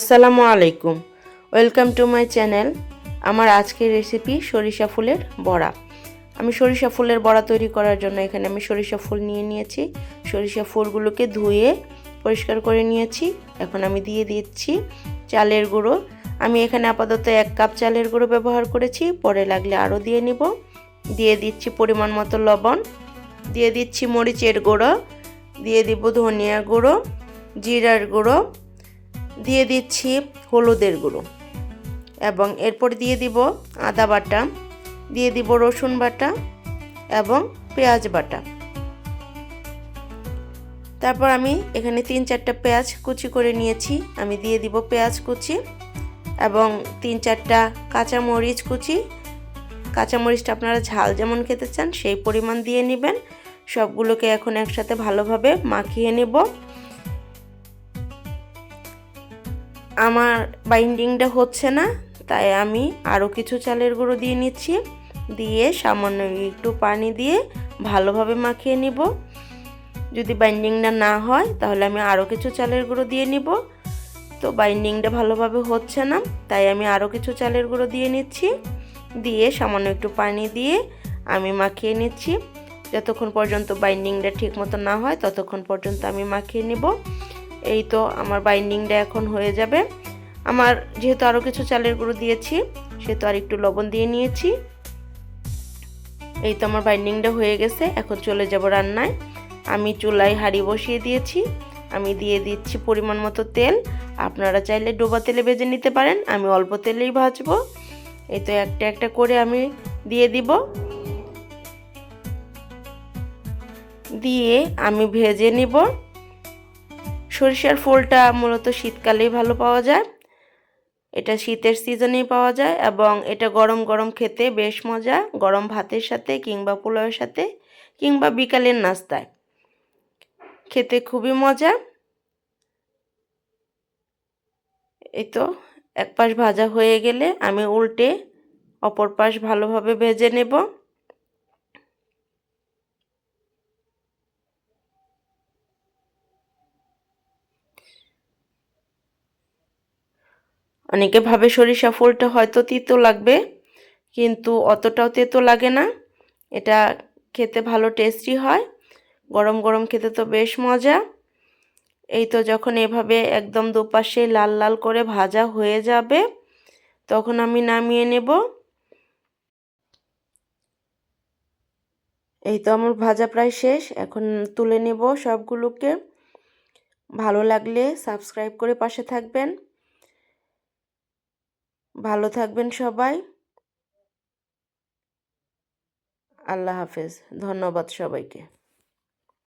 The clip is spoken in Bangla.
আসসালামু আলাইকুম। ওয়েলকাম টু মাই চ্যানেল আমার আজকের রেসিপি সরিষা ফুলের বড়া। আমি সরিষা ফুলের বড়া তৈরি করার জন্য এখানে আমি সরিষা ফুল নিয়ে নিয়েছি। সরিষা ফুলগুলোকে ধুয়ে পরিষ্কার করে নিয়েছি। এখন আমি দিয়ে দিচ্ছি চালের গুঁড়ো। আমি এখানে আপাতত এক কাপ চালের গুঁড়ো ব্যবহার করেছি। পরে লাগলে আরও দিয়ে নিব। দিয়ে দিচ্ছি পরিমাণ মতো লবণ। দিয়ে দিচ্ছি মরিচের গুঁড়ো। দিয়ে দিব ধনিয়া গুঁড়ো, জিরার গুঁড়ো দিয়ে দিচ্ছি হলুদের গুঁড়ো এবং এরপর দিয়ে দিব আদা বাটা, দিয়ে দিব রসুন বাটা এবং পেঁয়াজ বাটা। তারপর আমি এখানে তিন চারটা পেঁয়াজ কুচি করে নিয়েছি। আমি দিয়ে দিব পেঁয়াজ কুচি এবং তিন চারটা কাঁচামরিচ কুচি। কাঁচামরিচটা আপনারা ঝাল যেমন খেতে চান, সেই পরিমাণ দিয়ে নেবেন। সবগুলোকে এখন একসাথে ভালোভাবে মাখিয়ে নেব। আমার বাইন্ডিংটা হচ্ছে না, তাই আমি আরও কিছু চালের গুঁড়ো দিয়ে নিচ্ছি। দিয়ে সামান্য একটু পানি দিয়ে ভালোভাবে মাখিয়ে নিব। যদি বাইন্ডিংটা না হয়, তাহলে আমি আরও কিছু চালের গুঁড়ো দিয়ে নিব। তো বাইন্ডিংটা ভালোভাবে হচ্ছে না, তাই আমি আরও কিছু চালের গুঁড়ো দিয়ে নিচ্ছি। দিয়ে সামান্য একটু পানি দিয়ে আমি মাখিয়ে নিচ্ছি। যতক্ষণ পর্যন্ত বাইন্ডিংটা ঠিক মতো না হয়, ততক্ষণ পর্যন্ত আমি মাখিয়ে নিব। এই তো আমার বাইন্ডিংটা এখন হয়ে যাবে। আমার যেহেতু আরও কিছু চালের গুঁড়ো দিয়েছি, সেহেতু আর একটু লবণ দিয়ে নিয়েছি। এই তো আমার বাইন্ডিংটা হয়ে গেছে, এখন চলে যাব রান্নায়। আমি চুলায় হাঁড়ি বসিয়ে দিয়েছি, আমি দিয়ে দিচ্ছি পরিমাণ মতো তেল। আপনারা চাইলে ডোবা তেলে ভেজে নিতে পারেন, আমি অল্প তেলেই ভাজবো। এই তো একটা একটা করে আমি দিয়ে দিব। দিয়ে আমি ভেজে নিব। সরিষার ফুলটা মূলত শীতকালেই ভালো পাওয়া যায়। এটা শীতের সিজনেই পাওয়া যায় এবং এটা গরম গরম খেতে বেশ মজা, গরম ভাতের সাথে কিংবা পোলাওয়ের সাথে কিংবা বিকালের নাস্তায়। খেতে খুবই মজা। এই তো, এক পাশ ভাজা হয়ে গেলে আমি উল্টে অপর পাশ ভালোভাবে ভেজে নেব। অনেকে ভাবে সরিষা ফুলটা হয়তো তিতো লাগবে, কিন্তু অতটাও তেতো লাগে না। এটা খেতে ভালো টেস্টি হয়, গরম গরম খেতে তো বেশ মজা। এই তো যখন এভাবে একদম দুপাশে লাল লাল করে ভাজা হয়ে যাবে, তখন আমি নামিয়ে নেব। এই তো আমার ভাজা প্রায় শেষ, এখন তুলে নেব সবগুলোকে। ভালো লাগলে সাবস্ক্রাইব করে পাশে থাকবেন। ভালো থাকবেন সবাই। আল্লাহ হাফেজ। ধন্যবাদ সবাইকে।